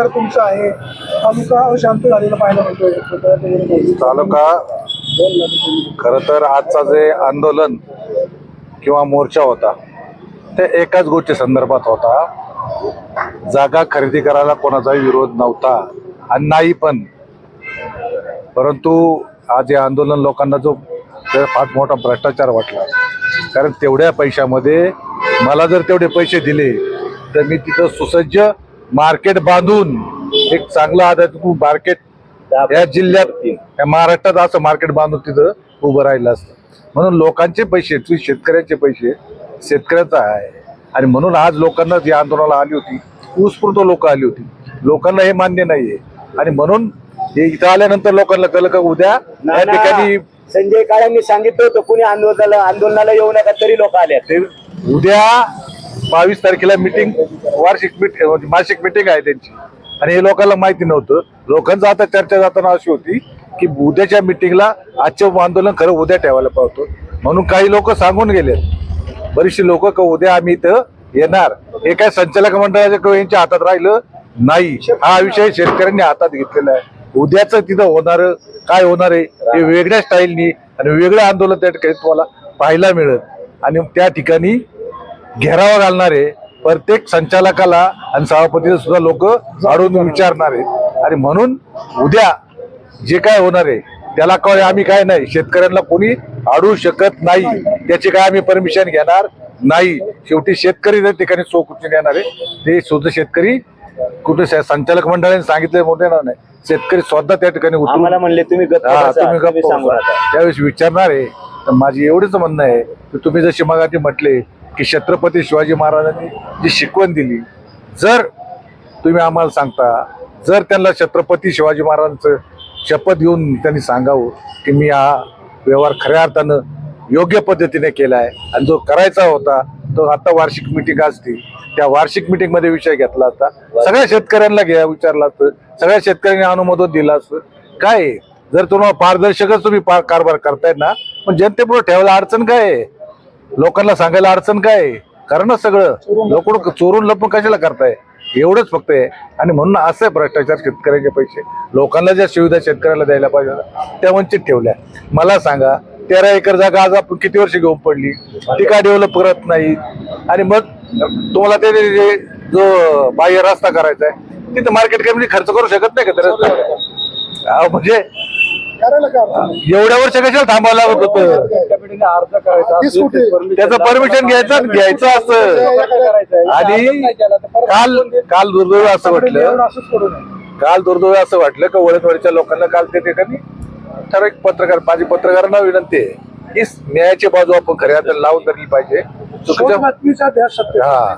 सरकार तुमचं आहे तालुका शांत झालेला पाहायला मिळतोय? तालुका खर तर आजचा जे आंदोलन किंवा मोर्चा होता ते एकाच गोष्टी संदर्भात होता. जागा खरेदी करायला कोणाचाही विरोध नव्हता आणि नाही पण. परंतु आज हे आंदोलन लोकांना जो ते फार मोठा भ्रष्टाचार वाटला. कारण तेवढ्या पैशामध्ये मला जर तेवढे पैसे दिले तर मी तिथं सुसज्ज मार्केट बांधून एक चांगलं आधार मार्केट या जिल्ह्यात या महाराष्ट्रात असं मार्केट बांधून तिथं उभं राहिलं असतं. म्हणून लोकांचे पैसे ते शेतकऱ्यांचे पैसे शेतकऱ्याचा आहे. आणि म्हणून आज लोकांना जी आंदोलनाला आली होती उत्स्फूर्त लोक आली होती. लोकांना हे मान्य नाहीये. आणि म्हणून हे इथं आल्यानंतर लोकांना कळलं का उद्या या ठिकाणी संजय काळ्यांनी सांगितलं होतं कुणी आंदोलनाला आंदोलनाला येऊ नका तरी लोक आले ते उद्या बावीस तारखेला मिटिंग वार्षिक मिटिंग म्हणजे मासिक मिटिंग आहे त्यांची. आणि हे लोकांना माहिती नव्हतं. लोकांचं आता चर्चा जाताना अशी होती की उद्याच्या मिटिंगला आजचं आंदोलन खरं उद्या ठेवायला पाहतो. म्हणून काही लोक सांगून गेले. बरीचशी लोक का उद्या आम्ही इथं येणार. हे काय संचालक मंडळाच्या यांच्या हातात राहिलं? नाही. हा विषय शेतकऱ्यांनी हातात घेतलेला आहे. उद्याच तिथं होणार काय होणार आहे? हे वेगळ्या स्टाईलनी आणि वेगळं आंदोलन त्या ठिकाणी तुम्हाला पाहायला मिळत आणि त्या ठिकाणी घेरावा घालणारे प्रत्येक संचालकाला आणि सभापतीला सुद्धा लोक अडून विचारणार आहेत. आणि म्हणून उद्या जे काय होणार आहे त्याला काय आम्ही काय नाही शेतकऱ्यांना कोणी अडू शकत नाही त्याची काय आम्ही परमिशन घेणार नाही. शेवटी शेतकरी त्या ठिकाणी चौकशी येणार आहे ते सुद्धा शेतकरी कुठे संचालक मंडळाने सांगितलं मोठे नाही. शेतकरी स्वतः त्या ठिकाणी म्हणले तुम्ही. त्यावेळेस विचारणार आहे तर माझी एवढंच म्हणणं आहे की तुम्ही जशी मगाशी म्हटले की छत्रपती शिवाजी महाराजांनी जी शिकवण दिली जर तुम्ही आम्हाला सांगता जर त्यांना छत्रपती शिवाजी महाराजांचं शपथ घेऊन त्यांनी सांगावं की मी हा व्यवहार खऱ्या अर्थानं योग्य पद्धतीने केला आहे आणि जो करायचा होता तो आता वार्षिक मिटिंग असती. त्या वार्षिक मिटिंगमध्ये विषय घेतला होता सगळ्या शेतकऱ्यांना घ्या विचारला असतं सगळ्या शेतकऱ्यांनी अनुमोदन दिलं असतं. काय? जर तुम्हाला पारदर्शकच तुम्ही पार कारभार करताय ना पण जनतेपुढे ठेवायला अडचण काय आहे? लोकांना सांगायला अडचण काय? कारण ना सगळं. लोक चोरून लपून कशाला करताय? एवढंच फक्त आहे आणि म्हणून असं आहे भ्रष्टाचार शेतकऱ्यांचे पैसे. लोकांना ज्या सुविधा शेतकऱ्याला द्यायला पाहिजे त्या वंचित ठेवल्या. मला सांगा तेरा एकर जागा आज आपण किती वर्ष घेऊन पडली? ती का डेव्हलप करत नाही? आणि मग तुम्हाला ते जो बाह्य रस्ता करायचा आहे तिथं मार्केट कमी खर्च करू शकत नाही का तर म्हणजे करायला? एवढ्या वर्ष कशाला थांबावं लागत होतं. त्याचं परमिशन घ्यायचं घ्यायचं असं आणि काल काल दुर्दैव असं वाटलं. काल दुर्दैव असं वाटलं का वळणवळच्या लोकांना काल त्या ठिकाणी ठराविक पत्रकार माझी पत्रकारांना विनंती आहे. की न्यायाची बाजू आपण खऱ्या अर्थाने लावून धरली पाहिजे. चुकीच्या हा.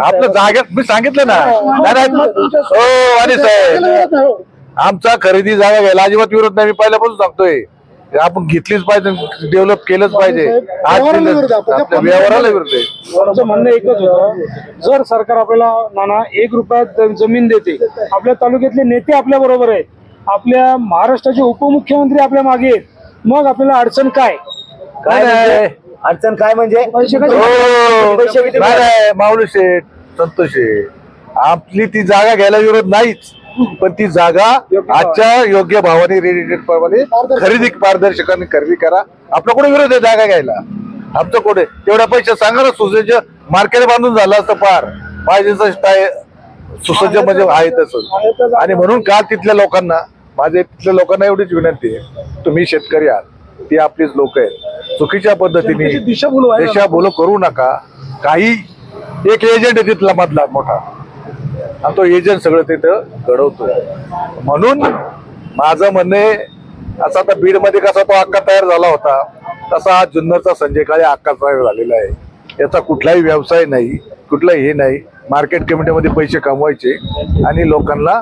आपलं जागेत मी सांगितलं ना. नाही, नाही. हो आणि साहेब. आमचा खरेदी जागा घ्यायला अजिबात विरोध नाही. मी पहिल्यापासून सांगतोय. आपण घेतलीच पाहिजे डेव्हलप केलंच पाहिजे. आज व्यवहाराला विरोध आहे. म्हणणं एकच होतं जर सरकार आपल्याला नाना एक रुपयात ज- जमीन देते आपल्या तालुक्यातले नेते आपल्या बरोबर आहेत आपल्या महाराष्ट्राचे उपमुख्यमंत्री आपल्या मागे आहेत. मग आपल्याला अडचण काय? काय नाही, म्हणजे? अडचण काय म्हणजे? पैसे कसे? हो, पैसे किती? नाही, नाही, माऊली शेठ संतोष शेठ. आपली ती जागा घ्यायला विरोध नाहीच. पण ती जागा आजच्या योग्य भावाने रेडिएटेड प्रमाणे खरेदी पारदर्शकाने खरेदी करा. आपला कुठे विरोध आहे जागा घ्यायला? आमचं कुठे तेवढ्या पैसे सांगा ना सुसज्ज. मार्केट बांधून झालं असतं पार. पाहिजे तसं काय सुसज्ज म्हणजे आहे तसं. आणि म्हणून का तिथल्या लोकांना? माझे तिथल्या लोकांना एवढीच विनंती आहे. तुम्ही शेतकरी आहात. ती आपलीच लोक आहेत. चुकीच्या पद्धतीने दिशाभूल व्हायला देशा बोल करू नका. काही एक एजंट आहे तिथला मधला मोठा. आणि तो एजंट सगळं तिथं घडवतो. म्हणून माझं म्हणणं असं आता बीडमध्ये कसा तो अक्का तयार झाला होता तसा हा जुन्नरचा संजय काळे अक्का तयार झालेला आहे. याचा कुठलाही व्यवसाय नाही कुठलं हे नाही. मार्केट कमिटीमध्ये पैसे कमवायचे आणि लोकांना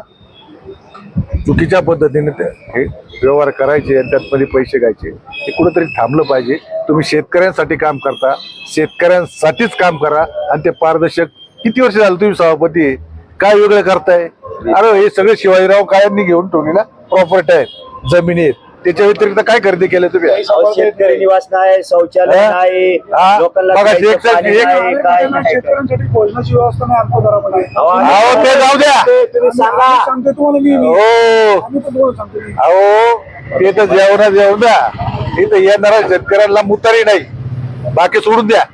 चुकीच्या पद्धतीने ते हे व्यवहार करायचे आणि त्यातमध्ये पैसे घ्यायचे. हे कुठंतरी थांबलं पाहिजे. तुम्ही शेतकऱ्यांसाठी काम करता. शेतकऱ्यांसाठीच काम करा आणि ते पारदर्शक किती वर्ष झालं तुम्ही सभापती आहे? काय वेगळं करताय? अरे हे सगळे शिवाजीराव काळ्यांनी घेऊन टोलीला प्रॉपर्टी आहेत जमिनी आहेत त्याच्या व्यतिरिक्त काय खरेदी केलं तुम्ही? अहो, शेतकरी निवास नाही शौचालय हा? नाही हा? लोकांना बघा, प्यायचं एक- पाणी एक- नाही, अनेक काय ठिकाणी नाही. शेतकऱ्यांसाठी भोजनाची व्यवस्था नाही अल्पदरामध्ये अहो, आम्ही- अहो, ते जाऊ द्या. ते तुम्ही सांगा. आम्ही सांगतो तुम्हाला मी मी. हो आम्ही पण तुम्हाला सांगतो मी. अहो ते तर जेवण जेवण द्या. इथं येणाऱ्या शेतकऱ्यांना मुतारी नाही. बाकी सोडून द्या.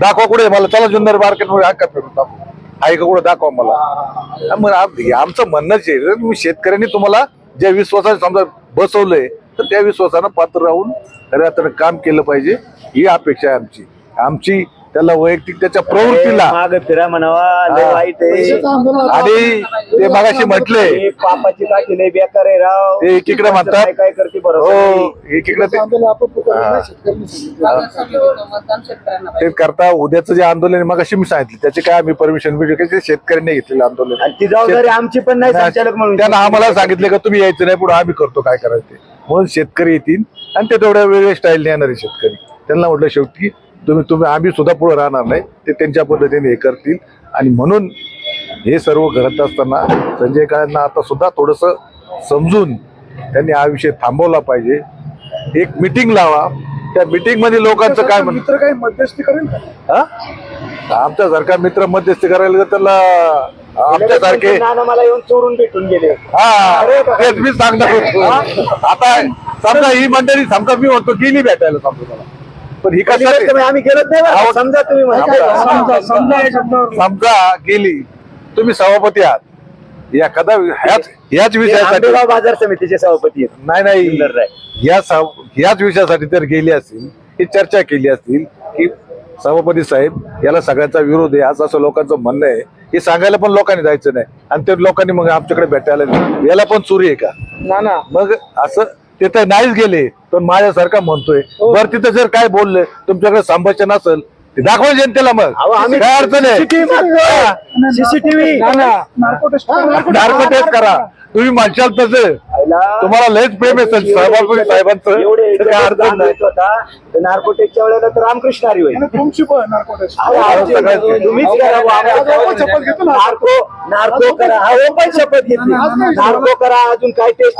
दाखवा कुठे मला. चला जुन्नर मार्केटमध्ये हाका फिरून दाखवा आहे का कुठे? दाखवा मला. हा, मग आम- आमचं म्हणणंच आहे. मी शेतकऱ्यांनी तुम्हाला ज्या विश्वासाने समजा बसवलंय तर त्या विश्वासानं पात्र राहून खऱ्या अर्थानं काम केलं पाहिजे. ही अपेक्षा आहे आमची. आमची त्याला वैयक्तिक त्याच्या प्रवृत्तीला. माग फिरा म्हणावा लय. वाईट आहे. आणि ते मगाशी म्हटले. हे पापाची काठी लय बेकार आहे राव. ते एकीकडे म्हणतात काय काय करते बरं? हो एकीकडे ते. मतदान शेतकऱ्यांना करता उद्याचं जे आंदोलन आहे, मगाशी मी सांगितलं त्याचे काय आम्ही परमिशन शेतकऱ्यांनी घेतलेलं आंदोलन. आणि ती जबाबदारी आमची पण नाही संचालक म्हणून. त्यांना आम्हाला सांगितले का तुम्ही यायचं नाही पुढे आम्ही करतो काय करायचं ते. म्हणून शेतकरी येतील आणि ते तेवढ्या वेगळ्या स्टाईल येणारे शेतकरी. त्यांना म्हटलं शेवटी तुम्ही तुम्ही आम्ही सुद्धा पुढे राहणार नाही. ते त्यांच्या पद्धतीने हे करतील. आणि म्हणून हे सर्व करत असताना संजय काळांना आता सुद्धा थोडस समजून त्यांनी हा विषय थांबवला पाहिजे. एक मिटिंग लावा. त्या मिटिंगमध्ये लोकांचं काय मित्र काही मध्यस्थी करेल का? हा? आमच्यासारखा मित्र मध्यस्थी करायला त्याला आमच्यासारखे नाना मला येऊन चोरून भेटून गेले. हा. तेच मी सांगणार होतो आता समजा ही मंडळी समजा मी म्हणतो गेली भेटायला समजा. पण ही कमी आम्ही गेलोच नाही समजा तुम्ही. समजा, समजा या शब्दावर समजा गेली तुम्ही सभापती आहात. एखादा ह्याच ह्याच विषयासाठी बाजार समितीचे सभापती आहेत. नाही नाही. सुंदर राय. या सभ- ह्याच विषयासाठी जर गेली असतील ही चर्चा केली असतील की सभापती साहेब याला सगळ्यांचा विरोध आहे असं असं लोकांचं म्हणणं आहे. हे सांगायला पण लोकांनी जायचं नाही. आणि ते लोकांनी मग आमच्याकडे भेटायला नाही. याला पण चोरी आहे का? ना ना. मग असं ते तर नाहीच गेले पण माझ्यासारखा म्हणतोय. बरं तिथं जर काय बोललं तुमच्याकडे संभाषण असेल दाखवा जनतेला मग. अहो, आम्ही काय अडचण आहे? CCTV मागतोय. CCTV. ना. ना नार्को टेस्ट नार्को टेस्ट करा. तुम्ही म्हणशाल तसं. तुम्हाला लयच प्रेम आहे साहेबांचं तर काय अडचण नाही. होता. नार्कोटेकच्या वेळेला तर रामकृष्ण हरी होईल. तुमची पण नार्को. नार्को नार्को करा. पण शपथ घेतली. नार्को करा अजून काय टेस्ट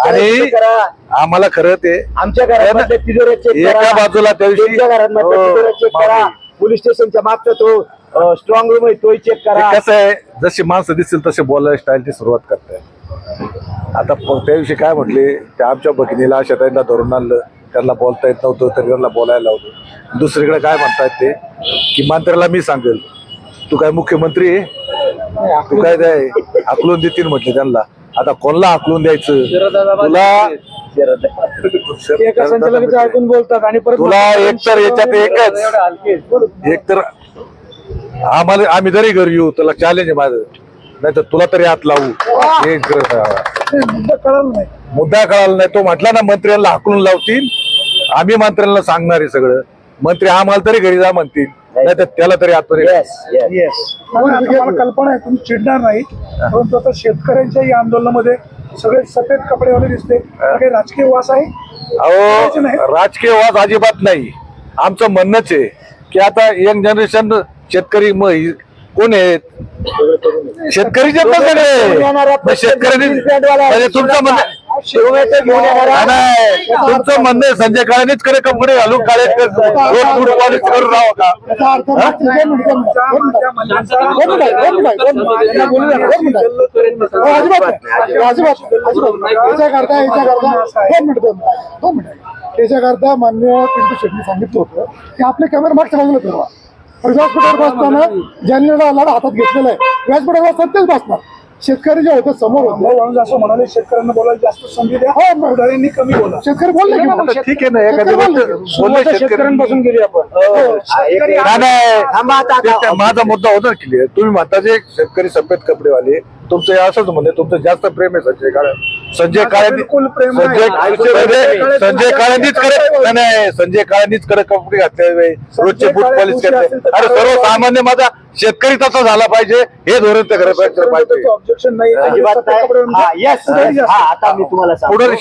करा आम्हाला खरं ते. आमच्या घरात तिजोऱ्या चेक एका करा. बाजूला त्या दिवशी- घरात हो, तिजोऱ्या चेक करा. पोलीस स्टेशनच्या मागचा तो स्ट्रॉंग रूम आहे तोही चेक करा. कसं आहे जशी माणसं दिसतील तसे बोलायला स्टाईलची सुरुवात करताय आता त्याविषयी काय म्हटले त्या आमच्या भगिनीला अशा धरून आणलं. त्यांना बोलता येत नव्हतं तरी त्यांना बोलायला लावलं. दुसरीकडे काय म्हणतायत ते की मंत्र्याला मी सांगेल. तू काय मुख्यमंत्री आहे? तू काय द्याय हाकलून देतील म्हटले त्यांना. आता कोणाला हाकलून द्यायचं? तुला एका संचालकाचं ऐकून बोलतात आणि परत तुला एकतर याच्यात एकच एकतर आम्हाला आम्ही जरी घरी येऊ तुला चॅलेंज आहे माझं नाही तर तुला तरी हात लावू हे ग- मुद्दा कळालं नाही मुद्दा कळाला नाही तो म्हटला ना मंत्र्यांना हाकलून लावतील आम्ही मंत्र्यांना सांगणार आहे सगळं मंत्री आम्हाला तरी घरी जा म्हणतील नाही तर त्याला तरी आतमध्ये येस येस मला मला कल्पना आहे तुम्ही चिडणार नाही परंतु आता शेतकऱ्यांच्या या आंदोलनामध्ये सगळे सफेद कपडेवाले दिसते काही राजकीय वास आहे. करायचं नाही. अहो राजकीय वाद अजिबात नाही. आमचं म्हणणंच आहे की आता यंग जनरेशन शेतकरी म- ही- कोण आहेत? शेतकरीचे पण सगळे मग शेतकऱ्यांनी म्हणजे तुमचं म्हणणं तुमचं म्हणणं आहे संजय काळेनेच खरे कपडे घालून काळे करून राहावं का अर्थ राजकीय म्हणण्याचा- म्हणण्याचा- त्याच्याकरता मान्य पिंटू शेट्टी सांगितलं होतं की आपले कॅमेरा मागच्या बाजूला फिरवा व्यासपीठावर बसताना ज्यांनी लाडा हातात घेतलेला आहे व्यासपीठावर बसतात तेच बसणार. शेतकरी जे होते समोर होते वाळूंज असं म्हणाले शेतकऱ्यांना बोलायला जास्त संधी द्या हो, कमी बोला शेतकरी बोलले की मग? आता ठीक आहे ना एखादी शेतकरी गोष्ट बोलले. बोलले सुरुवात शेतकरी शेतकऱ्यांपासून केली आपण शेतकरी नाही, नाही. थांबा आता, ते- आता. ते- माझा मुद्दा होता क्लिअर तुम्ही म्हणता जे शेतकरी सफेद कपडेवाले तुमचं हे असंच म्हणणे तुमचं जास्त प्रेम आहे संजय काळे संजय माझं काळे बिलकुल प्रेम नाही. संजय संजय संजय काळे- संजय काळेंनीच कडे नाही, संजय काळेंनीच कडे कपडे घातले रोजचे बूट काळे पॉलिश करते अरे सर्वसामान्य माझा शेतकरी तसा झाला पाहिजे. हे धोरण त्या घरात पाहिजे. ऑब्जेक्शन नाही. अजिबात नाही. हा, yes, yes. हा आता मी तुम्हाला सांगतो. पुढे